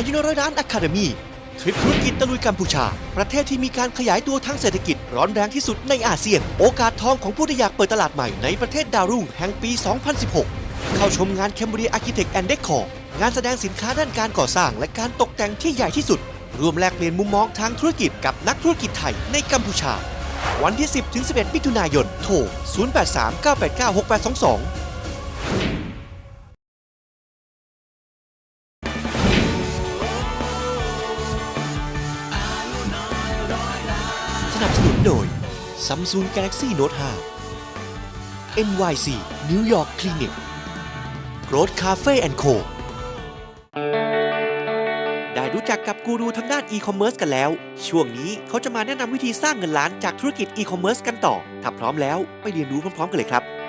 ายุนร้อยล้านอะคาเดมีทริปธุรกิจตะลุยกัมพูชา ประเทศที่มีการขยายตัวทางเศรษฐกิจร้อนแรงที่สุดในอาเซียน โอกาสทองของผู้ที่อยากเปิดตลาดใหม่ในประเทศดาวรุ่งแห่งปี 2016 เข้าชมงาน Cambodia Architect and Decor งานแสดงสินค้าด้านการก่อสร้างและการตกแต่งที่ใหญ่ที่สุด รวมแลกเปลี่ยนมุมมองทางธุรกิจกับนักธุรกิจไทยในกัมพูชา วันที่ 10-11 มิถุนายน โทร 0839896822 Samsung Galaxy Note 5 NYC New York Clinic Growth Cafe Co ได้รู้จักกับกูรูทางด้านอีคอมเมิร์ซกันแล้ว ช่วงนี้เขาจะมาแนะนำวิธีสร้างเงินล้านจากธุรกิจอีคอมเมิร์ซกันต่อ ถ้าพร้อมแล้ว ไปเรียนรู้พร้อมๆกันเลยครับ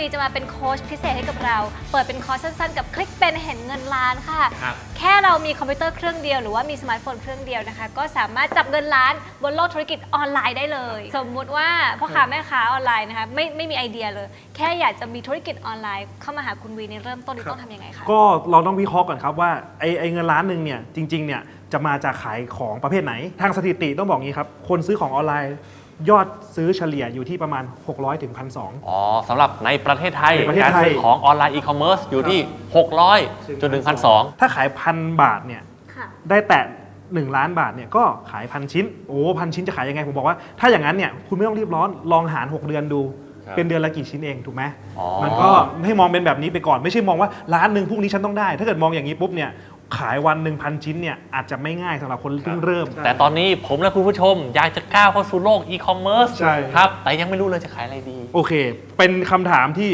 วีจะมาเป็นโค้ชพิเศษให้กับเรา เปิดเป็นคอร์สสั้นๆ กับคลิกเป็นเห็นเงินล้านค่ะ ครับ แค่เรามีคอมพิวเตอร์เครื่องเดียวหรือว่ามีสมาร์ทโฟนเครื่องเดียวนะคะ ก็สามารถจับเงินล้านบนโลกธุรกิจออนไลน์ได้เลย สมมุติว่าพ่อค้าแม่ค้าออนไลน์นะคะไม่ไม่มีไอเดียเลย แค่อยากจะมีธุรกิจออนไลน์ เข้ามาหาคุณวีในเริ่มต้นนี่ต้องทำยังไงคะ ก็เราต้องวิเคราะห์ก่อนครับว่าไอ้ไอ้เงินล้านหนึ่งเนี่ยจริงๆเนี่ยจะมาจากขายของประเภทไหน ทางสถิติต้องบอกงี้ครับ คนซื้อของออนไลน์ ยอดซื้อเฉลี่ยอยู่ที่ประมาณ 600ถึง1,200 อ๋อสำหรับในประเทศไทยในประเทศการไทย ซื้อของออนไลน์อีคอมเมิร์ซอยู่ที่ 600จนถึงพันสองถ้าขายพันบาทเนี่ย ค่ะ ได้แตะ1ล้านบาทเนี่ยก็ขายพันชิ้น โอ้พันชิ้นจะขายยังไงผมบอกว่า ถ้าอย่างนั้นเนี่ยคุณไม่ต้องรีบร้อนลองหาร 6 เดือนดูเป็นเดือนละกี่ชิ้นเองถูกไหมอ๋อ มันก็ให้มองเป็นแบบนี้ไปก่อนไม่ใช่มองว่าร้านหนึ่งพรุ่งนี้ฉันต้องได้ ถ้าเกิดมองอย่างนี้ปุ๊บเนี่ย ขายวันหนึ่งพันชิ้นเนี่ยอาจจะไม่ง่ายสำหรับคนเพิ่งเริ่ม แต่ตอนนี้ผมและคุณผู้ชมอยากจะก้าวเข้าสู่โลกอีคอมเมิร์ซใช่ ครับ แต่ยังไม่รู้เลยจะขายอะไรดี โอเค เป็นคำถามที่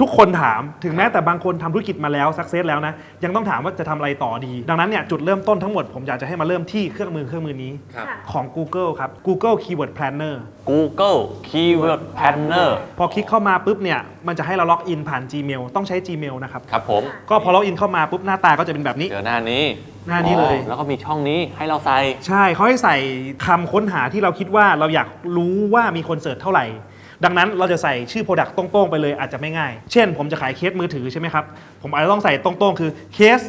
ทุกคนถามถึงแม้แต่บางคนทำธุรกิจมาแล้วสักเซสแล้วนะยังต้องถามว่าจะทำอะไรต่อดี ดังนั้นเนี่ยจุดเริ่มต้นทั้งหมดผมอยากจะให้มาเริ่มที่เครื่องมือเครื่องมือนี้ครับของ Google ครับ Google Keyword Planner Google Keyword Planner พอคลิกเข้ามาปุ๊บเนี่ยมันจะให้เราล็อกอินผ่าน Gmail ต้องใช้ Gmail นะครับครับผมก็พอล็อกอินเข้ามาปุ๊บหน้าตาก็จะเป็นแบบนี้เจอหน้านี้หน้านี้เลยอ๋อแล้วก็มีช่องนี้ให้เราใส่ ใช่เขาให้ใส่คำค้นหาที่เราคิดว่าเราอยากรู้ว่ามีคนเสิร์ชเท่าไหร่ ดังนั้นเราจะใส่ชื่อ Product ตรงๆไปเลยอาจจะไม่ง่าย เช่น ผมจะขายเคสมือถือใช่ไหมครับ ผมอาจจะต้องใส่ตรงๆ คือเคส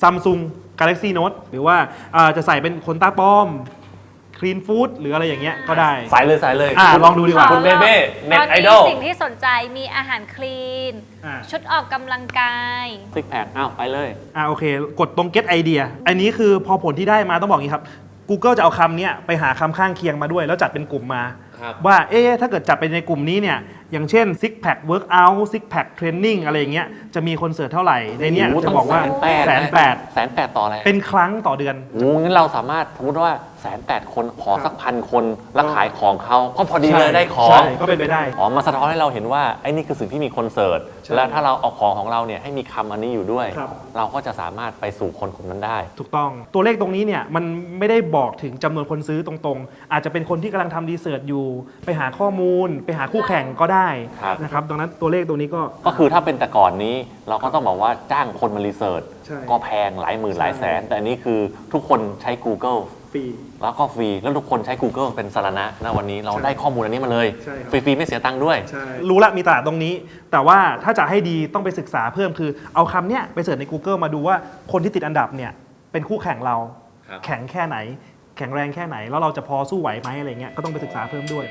Samsung Galaxy Note หรือว่าอ่าจะใส่เป็นขนตาป้อม Clean Food หรืออะไรอย่างเงี้ยก็ได้ใส่เลยใส่เลยอะคุณลองดูดีกว่า คุณเบเบ้เน็ตตอนไอนี้ดอลสิ่งที่สนใจมีอาหารคลีน อ่า ชุดออกกำลังกาย ซิกแพคอ้าวไปเลย อ่าโอเค กดตรง get idea อันนี้คือพอผลที่ได้มาต้องบอกอย่างนี้ครับ Google จะเอาคำเนี้ยไปหาคำข้างเคียงมาด้วย แล้วจัดเป็นกลุ่มมาครับ ว่าเอ๊ะถ้าเกิดจัดไปในกลุ่มนี้เนี่ยอย่างเช่น six pack workout six pack training อะไรอย่างเงี้ยจะมีคนเสิร์ชเท่าไหร่ในเนี้ยโโหจะบอกว่าแสแสนนแปแปดดแสนแปดต่ออะไรเป็นครั้งต่อเดือนโอ้งั้นเราสามารถสมมติว่า แสนแปดคนขอสักพันคนแล้วขายของเขาก็พอดีเลยได้ของ ใช่ก็เป็นไปได้ อ๋อมาสะท้อนให้เราเห็นว่าไอ้นี่คือสิ่งที่มีคนเสิร์ชใช่แล้วถ้าเราเอาของของเราเนี่ยให้มีคำอันนี้อยู่ด้วย ครับ เราก็จะสามารถไปสู่คนกลุ่มนั้นได้ ถูกต้องตัวเลขตรงนี้เนี่ยมันไม่ได้บอกถึงจำนวนคนซื้อตรงๆ อาจจะเป็นคนที่กำลังทำรีเสิร์ชอยู่ ไปหาข้อมูล ไปหาคู่แข่งก็ได้ครับ นะครับดังนั้นตัวเลขตรงนี้ก็ ก็คือถ้าเป็นแต่ก่อนนี้เราก็ต้องบอกว่าจ้างคนมารีเสิร์ชใช่ก็แพงหลายหมื่นใช่หลายแสน แต่อันนี้คือทุกคนใช้ Google ฟรี แล้วก็ฟรี แล้วทุกคนใช้ Google เป็นสาระนะวันนี้เราใช่ได้ข้อมูลอันนี้มาเลย ใช่ครับ ฟรี ๆ ไม่เสียตังค์ด้วยรู้ละมีตลาดตรงนี้ แต่ว่าถ้าจะให้ดีต้องไปศึกษาเพิ่มคือเอาคำเนี้ยไปเสิร์ชใน Google มาดูว่าคนที่ติดอันดับเนี่ยเป็นคู่แข่งเรา ครับ แข็งแค่ไหน แข็งแรงแค่ไหน แล้วเราจะพอสู้ไหวไหมอะไรเงี้ยก็ต้องไปศึกษาเพิ่มด้วย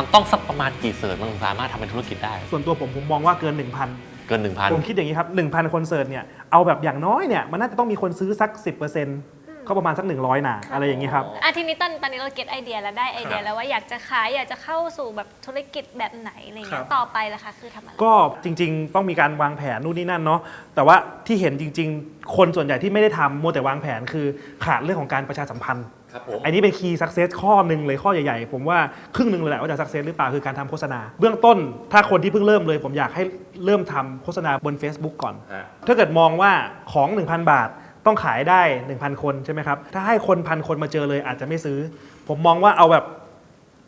มันต้องสักประมาณกี่เสิร์ชมันถึงสามารถทำเป็นธุรกิจได้ ส่วนตัวผมผมมองว่าเกิน 1,000 เกิน 1,000 ผมคิดอย่างนี้ครับ 1,000คนเสิร์ตเนี่ย เอาแบบอย่างน้อยเนี่ย มันน่าจะต้องมีคนซื้อสัก 10% ก็ประมาณสัก 100 หนาอะไรอย่างนี้ครับอะทีนี้ตอนตอนนี้เราเก็ตไอเดียแล้วได้ไอเดียแล้วว่าอยากจะขายอยากจะเข้าสู่แบบธุรกิจแบบไหนอะไรครัเงี้ยบ ต่อไปล่ะคะคือทำอะไร ก็จริงๆ ต้องมีการวางแผนนู่นนี่นั่นเนาะแต่ว่าที่เห็นจริง ๆ คนส่วนใหญ่ที่ไม่ได้ทำมัวแต่วางแผนคือขาดเรื่องของการประชาสัมพันธ์ ครับผม อันนี้เป็นคีย์สักเซสข้อหนึ่งเลยข้อใหญ่ๆ ผมว่าครึ่งหนึ่งเลยแหละว่าจะสักเซสหรือเปล่าคือการทำโฆษณา เบื้องต้นถ้าคนที่เพิ่งเริ่มเลย ผมอยากให้เริ่มทำโฆษณาบน Facebook ก่อนถ้าเกิดมองว่าของ 1,000 บาท ต้องขายได้ 1,000 คนใช่ไหมครับ ถ้าให้คนพันคนมาเจอเลยอาจจะไม่ซื้อ ผมมองว่าเอาแบบ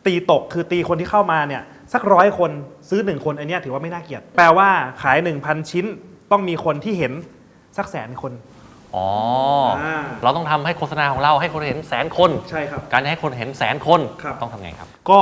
ตีตกคือตีคนที่เข้ามาเนี่ยสักร้อยคนซื้อ 1 คนอันเนี้ยถือว่าไม่น่าเกลียด แปลว่าขาย 1,000 ชิ้นต้องมีคนที่เห็นสักแสนคน อ๋ออ่าเราต้องทำให้โฆษณาของเราให้คนเห็นแสนคน ใช่ครับ การจะให้คนเห็นแสนคนครับ ต้องทำไงครับ ก็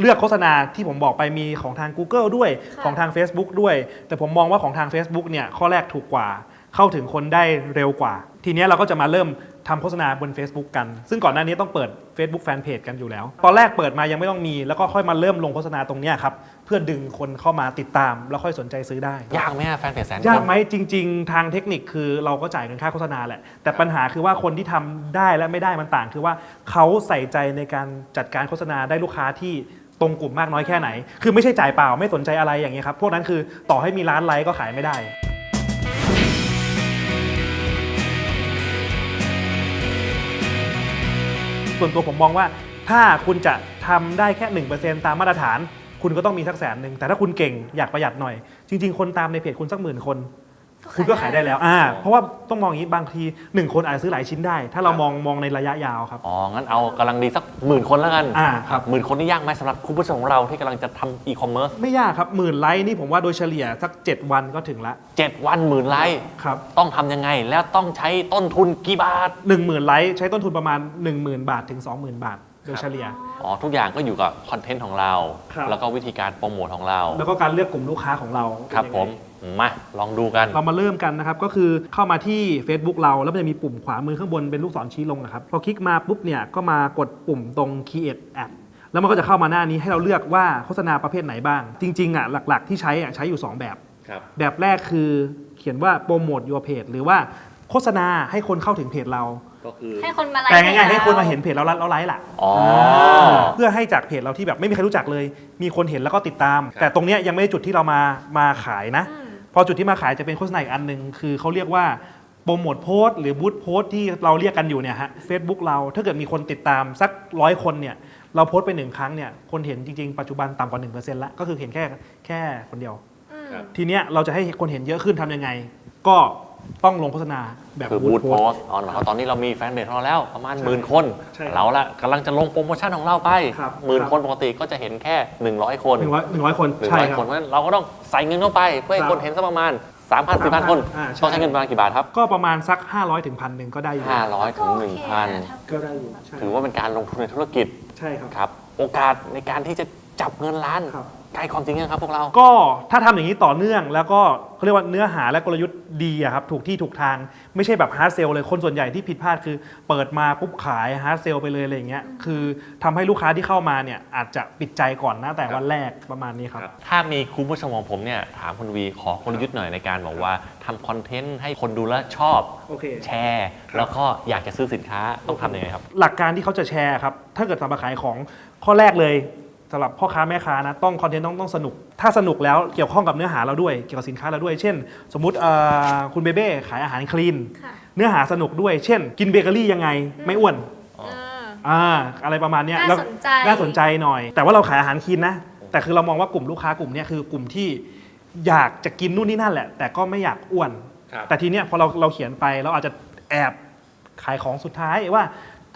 เลือกโฆษณาที่ผมบอกไปมีของทาง Google ด้วยค่ะ ของทาง Facebook ด้วย แต่ผมมองว่าของทาง Facebook เนี่ยข้อแรกถูกกว่า เข้าถึงคนได้เร็วกว่า ทีเนี้ยเราก็จะมาเริ่มทำโฆษณาบน Facebook กัน ซึ่งก่อนหน้านี้ต้องเปิด Facebook Fanpage กันอยู่แล้ว ตอนแรกเปิดมายังไม่ต้องมี แล้วก็ค่อยมาเริ่มลงโฆษณาตรงเนี้ยครับเพื่อดึงคนเข้ามาติดตาม แล้วค่อยสนใจซื้อได้ ยากไหมอะแฟนเพจแสนคน ยากไหมจริง ๆ ทางเทคนิคคือเราก็จ่ายเงินค่าโฆษณาแหละ แต่ปัญหาคือว่าคนที่ทำได้และไม่ได้มันต่าง คือว่าเขาใส่ใจในการจัดการโฆษณาได้ลูกค้าที่ตรงกลุ่มมากน้อยแค่ไหน คือไม่ใช่จ่ายเปล่าไม่สนใจอะไรอย่างเงี้ยครับพวกนั้นคือต่อให้มีร้านไลค์ก็ขายไม่ได้ ส่วนตัวผมมองว่า ถ้าคุณจะทำได้แค่ 1%ตามมาตรฐาน คุณก็ต้องมีสักแสนหนึ่งแต่ถ้าคุณเก่งอยากประหยัดหน่อย จริง ๆ คนตามในเพจคุณสักหมื่นคน คุณก็ขายได้แล้วอ่าเพราะว่าต้องมองอย่างนี้บางที1คนอาจจะซื้อหลายชิ้นได้ ถ้าเรามองมองในระยะยาวครับ อ๋อ งั้นเอากำลังดีสักหมื่นคนแล้วกันอ่าครับ หมื่นคนนี่ยากไหมสำหรับคุณผู้ชมของเราที่กำลังจะทำอีคอมเมิร์ซไม่ยากครับหมื่นไลค์นี่ผมว่าโดยเฉลี่ยสัก 7 วันก็ถึงละเจ็ดวันหมื่นไลค์ครับต้องทำยังไง แล้วต้องใช้ต้นทุนกี่บาท หนึ่งหมื่นไลค์ใช้ต้นทุนประมาณ 10,000 บาทถึง 20,000 บาท โดยเฉลี่ย อ๋อทุกอย่างก็อยู่กับคอนเทนต์ของเรา ครับ แล้วก็วิธีการโปรโมทของเรา แล้วก็การเลือกกลุ่มลูกค้าของเราครับเป็นผยังมไงมาลองดูกัน เรามาเริ่มกันนะครับ ก็คือเข้ามาที่ Facebook เราแล้วมันจะมีปุ่มขวามือข้างบนเป็นลูกศรชี้ลงนะครับ พอคลิกมาปุ๊บเนี่ยก็มากดปุ่มตรง Create Ad แล้วมันก็จะเข้ามาหน้านี้ให้เราเลือกว่าโฆษณาประเภทไหนบ้าง จริงๆอะหลักๆที่ใช้อะใช้อยู่ 2 แบบ ครับ แบบแรกคือเขียนว่าโปรโมท your page หรือว่าโฆษณาให้คนเข้าถึงเพจเรา ก็คือ ให้คนมาไลค์แต่ง่ายๆให้คนมารเห็นเพจเราแล้วแล้วไลค์ล่ะอ๋อเพื่อให้จากเพจเราที่แบบไม่มีใครรู้จักเลย มีคนเห็นแล้วก็ติดตาม ครับ แต่ตรงเนี้ยยังไม่ใช่จุดที่เรามามาขายนะ อืม พอจุดที่มาขายจะเป็นโฆษณาอีกอันหนึ่งคือเขาเรียกว่าโปรโมทโพสต์หรือบูธโพสต์ที่เราเรียกกันอยู่เนี่ยฮะเฟซบุ๊กเราถ้าเกิดมีคนติดตามสักร้อยคนเนี่ยเราโพสต์ไปหนึ่งครั้งเนี่ยคนเห็นจริงๆ ปัจจุบันต่ำกว่า1%ละก็คือเห็นแค่แค่คนเดียว อืม ครับ ทีเนี้ยเราจะให้คนเห็นเยอะขึ้นทำยังไง ก็ ต้องลงโฆษณาแบบคือบูบูธธโพโพสสต์ต์อ๋อหมายความว่าตอนนี้เรามีแฟนเพจของเราแล้วประมาณใช่หมื่นคน ใช่ครับเราละกำลังจะลงโปรโมชั่นของเราไปครับหมื่นครับ คนปกติก็จะเห็นแค่ 100 คนหนึ่งร้อยหนึ่งร้อยคนหนึ่งใช่ร้อยครัคนบเพราะฉะนั้นเราก็ต้องใส่เงินเข้าไป เพื่อให้ครับคนเห็นสักประมาณ 3 0 0 0 4 0 0 คนอ่าใช่ ต้องใช้เงินประมาณกี่บาทครับ ก็ประมาณสัก 500ถึงพันหนึ่งก็ได้อยู่500 ถึง 1,000 ก็ได้อยู่ใช่ถือว่าเป็นการลงทุนในธุรกิจใช่ครับ ครับ โอกาสในการที่จะจับเงินล้าน ครับ ใกล้ความจริงยังครับพวกเรา ก็ถ้าทำอย่างนี้ต่อเนื่องแล้วก็เขาเรียกว่าเนื้อหาและกลยุทธ์ดีอะครับถูกที่ถูกทางไม่ใช่แบบฮาร์ดเซลเลยคนส่วนใหญ่ที่ผิดพลาดคือ เปิดมาปุ๊บขายฮาร์ดเซลไปเลยอะไรอย่างเงี้ยคือทำให้ลูกค้าที่เข้ามาเนี่ยอาจจะปิดใจก่อนนะแต่วันแรกประมาณนี้ครับ ถ้ามีคุณผู้ชมของผมเนี่ยถามคุณวีขอกลยุทธ์หน่อยในการบอกว่าทำคอนเทนต์ให้คนดูแลวชอบ โอเค แชร์ แล้วก็อยากจะซื้อสินค้าต้องทำยังไงครับ หลักการที่เขาจะแชร์ครับ ถ้าเกิดสำหรับขายของข้อแรกเลย สำหรับพ่อค้าแม่ค้านะต้องคอนเทนต์ต้องต้องสนุก ถ้าสนุกแล้วเกี่ยวข้องกับเนื้อหาเราด้วยเกี่ยวกับสินค้าเราด้วย เช่น สมมุติเอ่อคุณเบเบ้ขายอาหารคลีน ค่ะเนื้อหาสนุกด้วย เช่น กินเบเกอรี่ยังไงไม่อ้วน เออ อ่าอะไรประมาณเนี้ยน่าแล้วสนใจ น่าสนใจหน่อย แต่ว่าเราขายอาหารคลีนนะ แต่คือเรามองว่ากลุ่มลูกค้ากลุ่มเนี้ยคือกลุ่มที่อยากจะกินนู่นนี่นั่นแหละ แต่ก็ไม่อยากอ้วน ครับแต่ทีเนี้ยพอเราเราเขียนไปเราอาจจะแอบขายของสุดท้ายว่า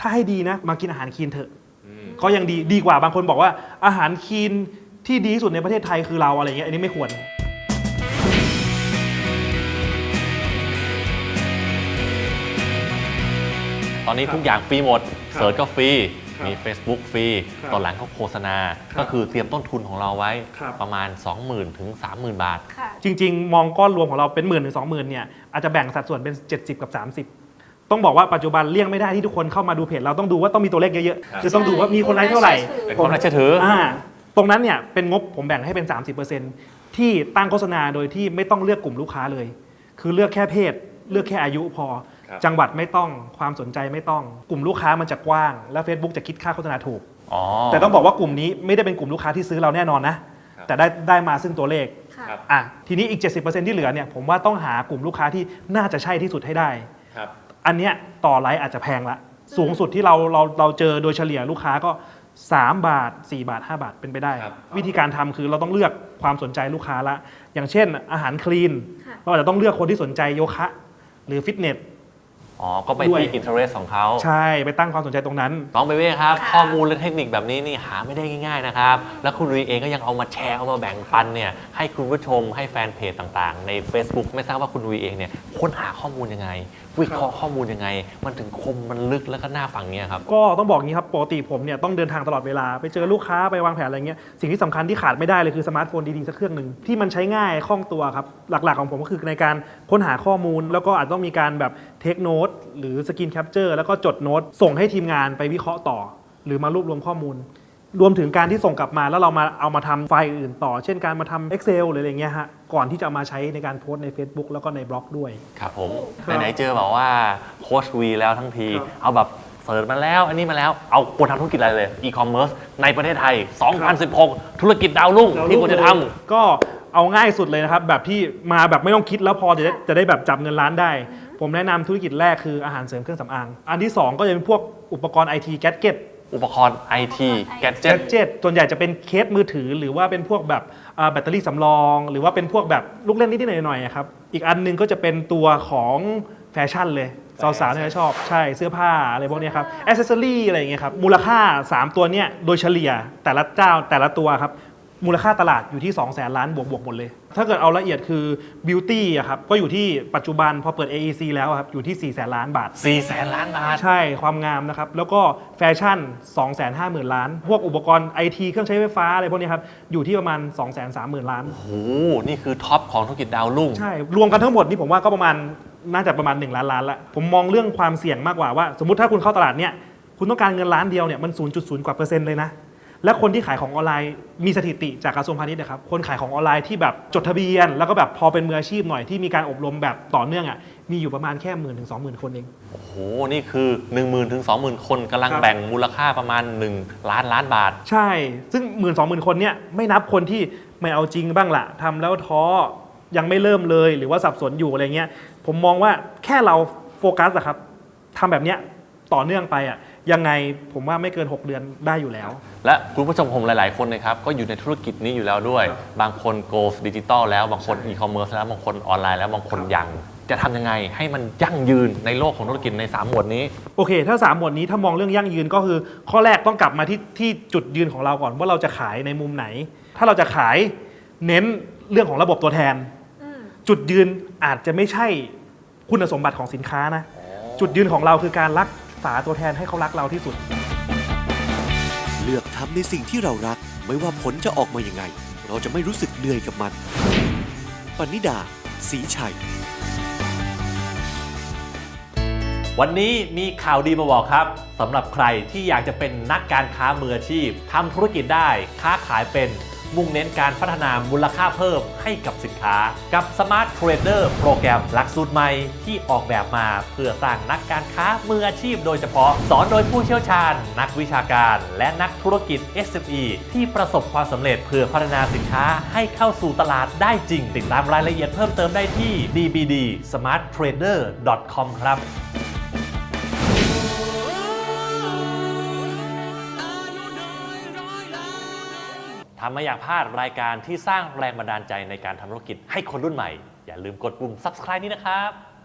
ถ้าให้ดีนะมากินอาหารคลีนเถอะ ก็ยังดีดีกว่าบางคนบอกว่า อาหารคลีนที่ดีที่สุดในประเทศไทยคือเราอะไรเงี้ยอันนี้ไม่ควร ตอนนี้ทุกอย่างฟรีหมดครับเสิร์ชก็ฟรี ครับมี Facebook ฟรี ครับตอนหลังก็โฆษณา ครับก็คือเตรียมต้นทุนของเราไว้ครับ ประมาณ 20,000 ถึง 30,000 บาท ค่ะ จริง ๆ มองก้อนรวมของเราเป็นหมื่นถึงสองหมื่นเนี่ยอาจจะแบ่งสัดส่วนเป็น 70 กับ 30 ต้องบอกว่าปัจจุบันเลี่ยงไม่ได้ที่ทุกคนเข้ามาดูเพจเราต้องดูว่าต้องมีตัวเลขเยอะครับๆคือต้องดูว่ามีคนไลค์เท่าไหร่ เป็นความน่าเชื่อถืออ่าตรงนั้นเนี่ยเป็นงบผมแบ่งให้เป็น 30%ที่ตั้งโฆษณาโดยที่ไม่ต้องเลือกกลุ่มลูกค้าเลย คือเลือกแค่เพศ เลือกแค่อายุพอ ครับจังหวัดไม่ต้องความสนใจไม่ต้อง กลุ่มลูกค้ามันจะกว้าง แล้ว Facebook จะคิดค่าโฆษณาถูก อ๋อแต่ต้องบอกว่ากลุ่มนี้ไม่ได้เป็นกลุ่มลูกค้าที่ซื้อเราแน่นอนนะ ครับ แต่ได้ได้มาซึ่งตัวเลข ค่ะครับอะทีนี้อีก 70%ที่เหลือเนี่ยผมว่าต้องหากลุ่มลูกค้าที่น่าจะใช่ที่สุดให้ได้ ครับ อันเนี้ยต่อไลฟ์อาจจะแพงละ สูงสุดที่เราเราเราเจอโดยเฉลี่ยลูกค้าก็ 3 บาท 4 บาท 5 บาทเป็นไปได้ ครับ วิธีการทำคือเราต้องเลือกความสนใจลูกค้าละ อย่างเช่น อาหารคลีน ค่ะ เราอาจจะต้องเลือกคนที่สนใจโยคะ หรือฟิตเนส อ๋อ ก็ไปด้วย ที่อินเทอร์เรสของเขา ใช่ไปตั้งความสนใจตรงนั้น น้องเบเบ้ครับ ค่ะ ข้อมูลและเทคนิคแบบนี้นี่หาไม่ได้ง่ายๆนะครับ แล้วคุณลุยเองก็ยังเอามาแชร์เอามาแบ่งปันเนี่ยให้คุณผู้ชมให้แฟนเพจต่างๆ ใน Facebook ไม่ทราบว่าคุณลุยเองเนี่ยค้นหาข้อมูลยังไง วิเคราะห์ข้อมูลยังไง มันถึงคมมันลึกแล้วก็น่าฟังเนี่ยครับ ก็ต้องบอกงี้ครับปกติผมเนี่ยต้องเดินทางตลอดเวลาไปเจอลูกค้าไปวางแผนอะไรเงี้ยสิ่งที่สำคัญที่ขาดไม่ได้เลยคือสมาร์ทโฟนดีๆสักเครื่องหนึ่งที่มันใช้ง่ายคล่องตัวครับ หลักๆของผมก็คือในการค้นหาข้อมูล แล้วก็อาจต้องมีการแบบเทคโนตหรือสกรีนแคปเจอร์แล้วก็จดโน้ตส่งให้ทีมงานไปวิเคราะห์ต่อ หรือมารวบรวมข้อมูล รวมถึงการที่ส่งกลับมาแล้วเรามาเอามาทำไฟล์อื่นต่อ เช่นการมาทำ Excel หรืออะไรเงี้ยฮะ ก่อนที่จะเอามาใช้ในการโพสต์ใน Facebook แล้วก็ในบล็อกด้วย ครับผมครับ ไหนๆเจอแบบว่าโค้ชวีแล้วทั้งทีครับเอาแบบเสิร์ชมาแล้วอันนี้มาแล้วเอาควรทำธุรกิจอะไรเลยอีคอมเมิร์ซในประเทศไทย 2016 ธุรกิจดาวรุ่งที่ควรจะทำ ก็เอาง่ายสุดเลยนะครับ แบบที่มาแบบไม่ต้องคิดแล้วพอจะได้จะได้แบบจับเงินล้านได้ ผมแนะนำธุรกิจแรกคืออาหารเสริมเครื่องสำอาง อันที่ 2 ก็จะเป็นพวกอุปกรณ์ไอทีแก d เก็ต อุปกรณ์ไอทีแกจแกเจ็ตดเจ็ตส่วนใหญ่จะเป็นเคสมือถือหรือว่าเป็นพวกแบบอ่าแบตเตอรี่สำรอง หรือว่าเป็นพวกแบบลูกเล่นนิดๆหน่อยๆอะครับ อีกอันหนึงก็จะเป็นตัวของแฟชั่นเลย สาวๆเนี่ยชอบใช่เสื้อผ้าอะไรพวกเนี้ยครับอ c เซสซอรี่อะไรอย่างเงี้ยครับ มูลค่า 3 ตัวเนี้ยโดยเฉลี่ยแต่ละเจ้าแต่ละตัวครับ มูลค่าตลาดอยู่ที่ 2 0 0แสนล้านบวกบวกๆหมดเลย ถ้าเกิดเอาละเอียดคือบิวตี้อะครับ ก็อยู่ที่ปัจจุบันพอเปิด AEC แล้วอะครับ อยู่ที่ 4 0 0แสนล้านบาท 4แสนล้านบาท ใช่ความงามนะครับ แล้วก็แฟชั่น 2 5 0 0 0 0 ล้าน พวกอุปกรณ์ไอทีเครื่องใช้ไฟฟ้าอะไรพวกนี้ครับ อยู่ที่ประมาณ 2 3 0 0 0 0 ล้าน โอ้โห นี่คือท็อปของธุรกิจดาวรุ่ง ใช่ รวมกันทั้งหมดนี่ผมว่าก็ประมาณน่าจะประมาณ 1 ล้านล้านละ ผมมองเรื่องความเสี่ยงมากกว่าว่า สมมติถ้าคุณเข้าตลาดเนี่ยคุณต้องการเงินล้านเดียวเนี่ยมัน 0.0 กว่าเปอร์เซ็นต์เลยนะ และคนที่ขายของออนไลน์มีสถิติจากกระทรวงพาณิชย์นะครับ คนขายของออนไลน์ที่แบบจดทะเบียน แล้วก็แบบพอเป็นมืออาชีพหน่อยที่มีการอบรมแบบต่อเนื่องอะมีอยู่ประมาณแค่หมื่นถึงสองหมื่นคนเอง โอ้โห นี่คือ1 0,000ถึง20,000 คนกำลังครับ แบ่งมูลค่าประมาณ 1 ล้านล้านบาท ใช่ ซึ่งหมื่นสองหมื่นคนเนี่ยไม่นับคนที่ไม่เอาจริงบ้างละทำแล้วท้อยังไม่เริ่มเลยหรือว่าสับสนอยู่อะไรเงี้ย ผมมองว่าแค่เราโฟกัสอะครับทำแบบเนี้ยต่อเนื่องไปอะ ยังไงผมว่าไม่เกิน 6 เดือนได้อยู่แล้ว และคุณผู้ชมผมหลาย ๆ คนนะครับก็อยู่ในธุรกิจนี้อยู่แล้วด้วย บางคน go ดิจิตอลแล้วบางคนอีคอมเมิร์ซแล้วบางคนออนไลน์แล้วบางคนยังจะทำยังไงให้มันยั่งยืนในโลกของธุรกิจใน 3 หมวดนี้ โอเค ถ้า 3 หมวดนี้ถ้ามองเรื่องยั่งยืนก็คือ ข้อแรกต้องกลับมาที่ที่จุดยืนของเราก่อนว่าเราจะขายในมุมไหน ถ้าเราจะขายเน้นเรื่องของระบบตัวแทนอืมจุดยืนอาจจะไม่ใช่คุณสมบัติของสินค้านะ จุดยืนของเราคือการรัก ษาตัวแทนให้เขารักเราที่สุด เลือกทำในสิ่งที่เรารัก ไม่ว่าผลจะออกมายังไง เราจะไม่รู้สึกเหนื่อยกับมัน ปณิดา สีชัย วันนี้มีข่าวดีมาบอกครับสำหรับใครที่อยากจะเป็นนักการค้ามืออาชีพทำธุรกิจได้ค้าขายเป็น มุ่งเน้นการพัฒนามูลค่าเพิ่มให้กับสินค้า กับ Smart Trader โปรแกรมหลักสูตรใหม่ที่ออกแบบมาเพื่อสร้างนักการค้ามืออาชีพโดยเฉพาะ สอนโดยผู้เชี่ยวชาญ นักวิชาการ และนักธุรกิจ SME ที่ประสบความสำเร็จเพื่อพัฒนาสินค้าให้เข้าสู่ตลาดได้จริง ติดตามรายละเอียดเพิ่มเติมได้ที่ dbdsmarttrader.com ครับ smarttrader com ครับไม่อยากพลาดรายการที่สร้างแรงบันดาลใจในการทำธุรกิจให้คนรุ่นใหม่ อย่าลืมกดปุ่ม subscribe นี้นะครับ